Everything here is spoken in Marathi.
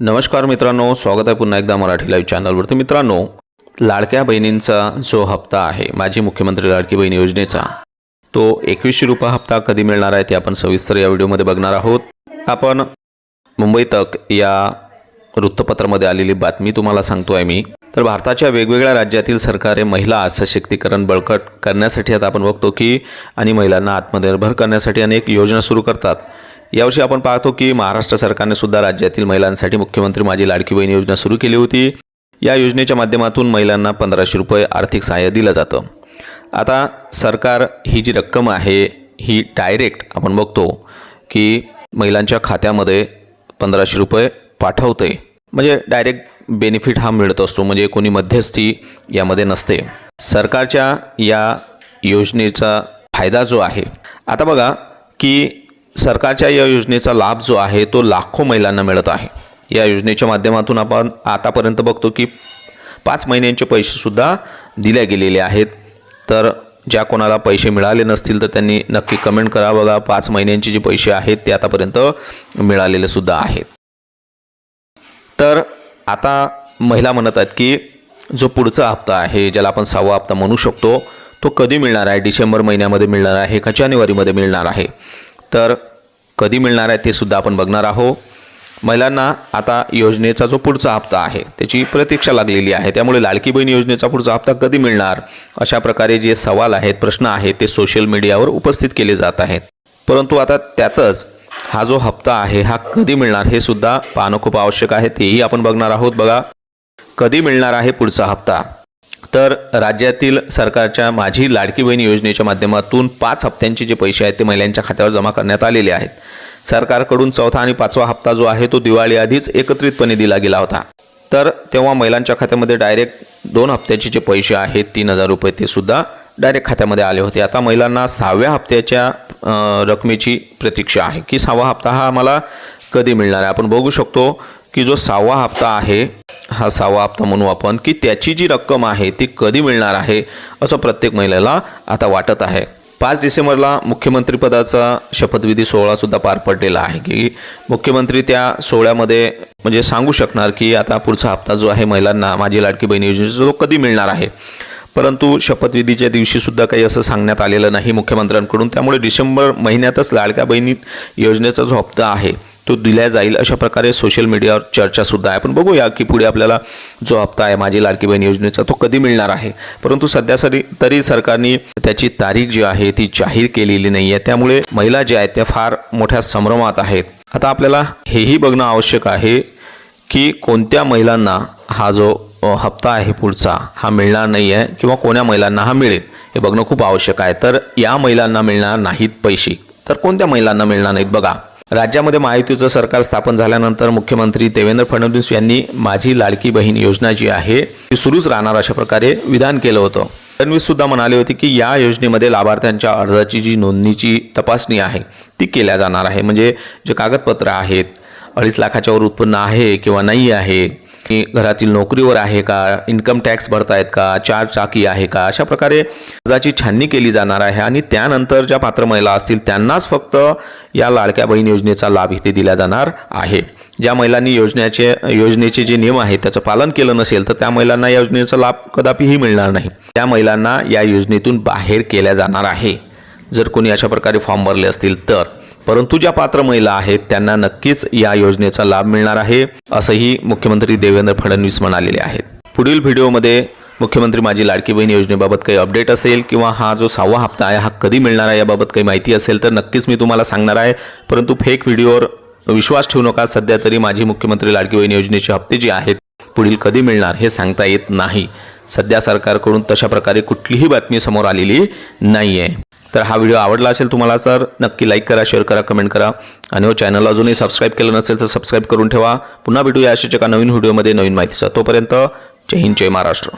नमस्कार मित्रांनो स्वागत आहे पुन्हा एकदा मराठी लाईव्ह चॅनलवरती मित्रांनो लाडक्या बहिणींचा जो हप्ता आहे माजी मुख्यमंत्री लाडकी बहीण योजनेचा तो एकवीसशे रुपये हप्ता कधी मिळणार आहे ते आपण सविस्तर या व्हिडिओमध्ये बघणार आहोत. आपण मुंबई तक या वृत्तपत्रामध्ये आलेली बातमी तुम्हाला सांगतो आहे मी. तर भारताच्या वेगवेगळ्या राज्यातील सरकारे महिला सशक्तीकरण बळकट करण्यासाठी आता आपण बघतो की आणि महिलांना आत्मनिर्भर करण्यासाठी अनेक योजना सुरू करतात. यावर्षी आपण पाहतो की महाराष्ट्र सरकारने सुद्धा राज्यातील महिलांसाठी मुख्यमंत्री माझी लाडकी बहीण योजना सुरू केली होती. या योजनेच्या माध्यमातून महिलांना पंधराशे रुपये आर्थिक सहाय्य दिलं जातं. आता सरकार ही जी रक्कम आहे ही डायरेक्ट आपण बघतो की महिलांच्या खात्यामध्ये पंधराशे रुपये पाठवते. म्हणजे डायरेक्ट बेनिफिट हा मिळत असतो म्हणजे कोणी मध्यस्थी यामध्ये नसते. सरकारच्या या योजनेचा फायदा जो आहे आता बघा की सरकारच्या या योजनेचा लाभ जो आहे तो लाखो महिलांना मिळत आहे. या योजनेच्या माध्यमातून आपण आतापर्यंत बघतो की पाच महिन्यांचे पैसेसुद्धा दिले गेलेले आहेत. तर ज्या कोणाला पैसे मिळाले नसतील तर त्यांनी नक्की कमेंट करा बघा. पाच महिन्यांचे जे पैसे आहेत ते आतापर्यंत मिळालेले सुद्धा आहेत. तर आता महिला म्हणत आहेत की जो पुढचा हप्ता आहे ज्याला आपण सहावा हप्ता म्हणू शकतो तो कधी मिळणार आहे? डिसेंबर महिन्यामध्ये मिळणार आहे का? जानेवारीमध्ये मिळणार आहे? तर कधी मिळणार आहे ते सुद्धा आपण बघणार आहोत. महिलांना आता योजनेचा जो पुढचा हप्ता आहे त्याची प्रतीक्षा लागलेली आहे. त्यामुळे लाडकी बहीण योजनेचा पुढचा हप्ता कधी मिळणार? अशा प्रकारे जे सवाल आहेत प्रश्न आहेत ते सोशल मीडियावर उपस्थित केले जात आहेत. परंतु आता त्यातच हा जो हप्ता आहे हा कधी मिळणार हे सुद्धा पाहणं खूप आवश्यक आहे. तेही आपण बघणार आहोत. बघा कधी मिळणार आहे पुढचा हप्ता? तर राज्यातील सरकारच्या माझी लाडकी बहीण योजनेच्या माध्यमातून पाच हप्त्यांचे जे पैसे आहेत ते महिलांच्या खात्यावर जमा करण्यात आलेले आहेत. सरकारकडून चौथा आणि पाचवा हप्ता जो आहे तो दिवाळी आधीच एकत्रितपणे दिला गेला होता. तर तेव्हा महिलांच्या खात्यामध्ये डायरेक्ट दोन हप्त्याचे जे पैसे आहेत तीन हजार रुपये ते सुद्धा डायरेक्ट खात्यामध्ये आले होते. आता महिलांना सहाव्या हप्त्याच्या रकमेची प्रतीक्षा आहे की सहावा हप्ता हा आम्हाला कधी मिळणार आहे? आपण बघू शकतो की जो सहावा हप्ता आहे हा सहावा हप्ता म्हणू आपण की त्याची जी रक्कम आहे ती कधी मिळणार आहे असं प्रत्येक महिलेला आता वाटत आहे. पाच डिसेंबरला मुख्यमंत्रीपदाचा शपथविधी सोहळासुद्धा पार पडलेला आहे की मुख्यमंत्री त्या सोहळ्यामध्ये म्हणजे सांगू शकणार की आता पुढचा हप्ता जो आहे महिलांना माझी लाडकी बहीण योजनेचा तो कधी मिळणार आहे. परंतु शपथविधीच्या दिवशीसुद्धा काही असं सांगण्यात आलेलं नाही मुख्यमंत्र्यांकडून त्यामुळे डिसेंबर महिन्यातच लाडक्या बहिणी योजनेचा जो हप्ता आहे तो दिला जाईल अशा प्रकारे सोशल मीडियावर चर्चा सुद्धा आहे. आपण बघूया की पुढे आपल्याला जो हप्ता आहे माझी लाडकी बहीण योजनेचा तो कधी मिळणार आहे? परंतु सध्या सरी तरी सरकारने त्याची तारीख जी आहे ती जाहीर केलेली नाही आहे त्यामुळे महिला ज्या आहेत त्या फार मोठ्या संभ्रमात आहेत. आता आपल्याला हेही बघणं आवश्यक आहे की कोणत्या महिलांना हा जो हप्ता आहे पुढचा हा मिळणार नाही आहे किंवा कोण्या महिलांना हा मिळेल हे बघणं खूप आवश्यक आहे. तर या महिलांना मिळणार नाहीत पैसे. तर कोणत्या महिलांना मिळणार नाहीत? बघा राज्यामध्ये महायुतीचं सरकार स्थापन झाल्यानंतर मुख्यमंत्री देवेंद्र फडणवीस यांनी माझी लाडकी बहीण योजना जी आहे ती सुरूच राहणार अशा प्रकारे विधान केलं होतं. फडणवीस सुद्धा म्हणाले होते की या योजनेमध्ये लाभार्थ्यांच्या अर्जाची जी नोंदणीची तपासणी आहे ती केल्या जाणार आहे. म्हणजे जे कागदपत्र आहेत अडीच लाखाच्यावर उत्पन्न आहे किंवा नाही आहे की घरातील नोकरीवर आहे का? इन्कम टॅक्स भरतायत का? चार चाकी आहे का? अशा प्रकारे कर्जाची छाननी केली जाणार आहे आणि त्यानंतर ज्या पात्र महिला असतील त्यांनाच फक्त या लाडक्या बहीण योजनेचा लाभ इथे दिला जाणार आहे. ज्या महिलांनी योजनेचे योजनेचे जे नियम आहेत त्याचं पालन केलं नसेल तर त्या महिलांना या योजनेचा लाभ कदापिही मिळणार नाही. त्या महिलांना या योजनेतून बाहेर केल्या जाणार आहे. जर कोणी अशा प्रकारे फॉर्म भरले असतील तर. परंतु ज्या पात्र महिला आहेत त्यांना नक्कीच या योजनेचा लाभ मिळणार आहे असंही मुख्यमंत्री देवेंद्र फडणवीस म्हणालेले आहेत. पुढील व्हिडिओमध्ये मुख्यमंत्री माझी लाडकी बहीण योजनेबाबत काही अपडेट असेल किंवा हा जो सहावा हप्ता आहे हा कधी मिळणार आहे याबाबत काही माहिती असेल तर नक्कीच मी तुम्हाला सांगणार आहे. परंतु फेक व्हिडिओवर विश्वास ठेवू नका सध्या तरी माझी मुख्यमंत्री लाडकी बहीण योजनेचे हप्ते जे आहेत पुढील कधी मिळणार हे सांगता येत नाही. सध्या सरकारकडून तशा प्रकारे कुठलीही बातमी समोर आलेली नाही आहे तर हा व्हिडिओ आवडला असेल तुम्हाला तर नक्की लाईक करा शेअर करा कमेंट करा. आणि हो चॅनल अजूनही सबस्क्राईब केलं नसेल तर सबस्क्राईब करून ठेवा. पुन्हा भेटूया अशाच एका नवीन व्हिडिओमध्ये नवीन माहितीचा तोपर्यंत जय हिंद जय महाराष्ट्र.